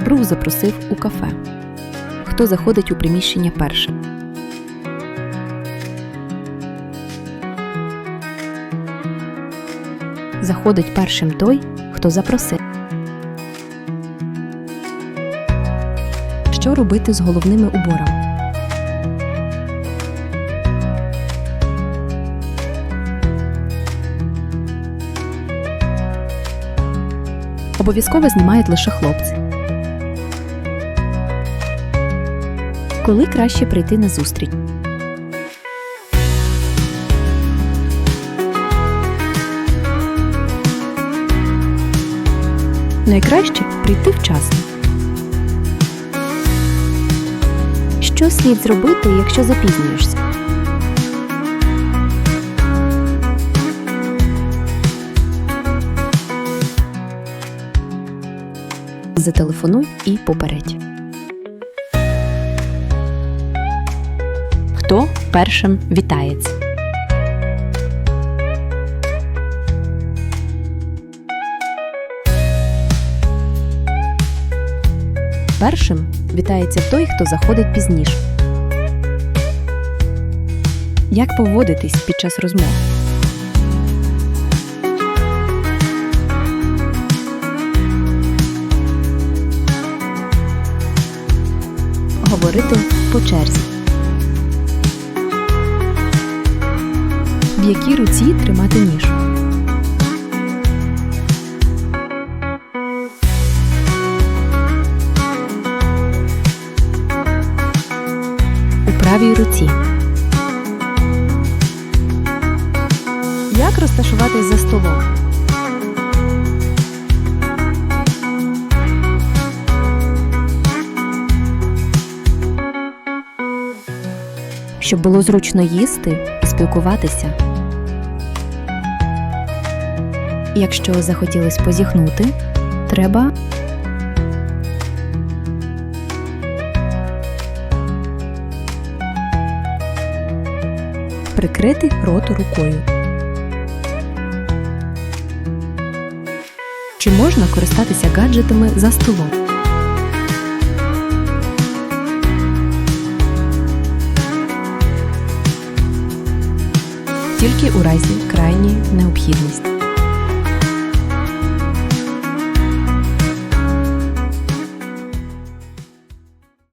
Друг запросив у кафе. Хто заходить у приміщення першим? Заходить першим той, хто запросив. Що робити з головними уборами? Обов'язково знімають лише хлопці. Коли краще прийти на зустріч? Найкраще прийти вчасно. Що слід зробити, якщо запізнюєшся? Зателефонуй і попередь. Хто першим вітається? Першим вітається той, хто заходить пізніше. Як поводитись під час розмов? Говорити по черзі. В якій руці тримати ніж? У правій руці. Як розташуватись за столом? Щоб було зручно їсти і спілкуватися. Якщо захотілось позіхнути, треба прикрити рот рукою. Чи можна користатися гаджетами за столом? Тільки у разі крайньої необхідності.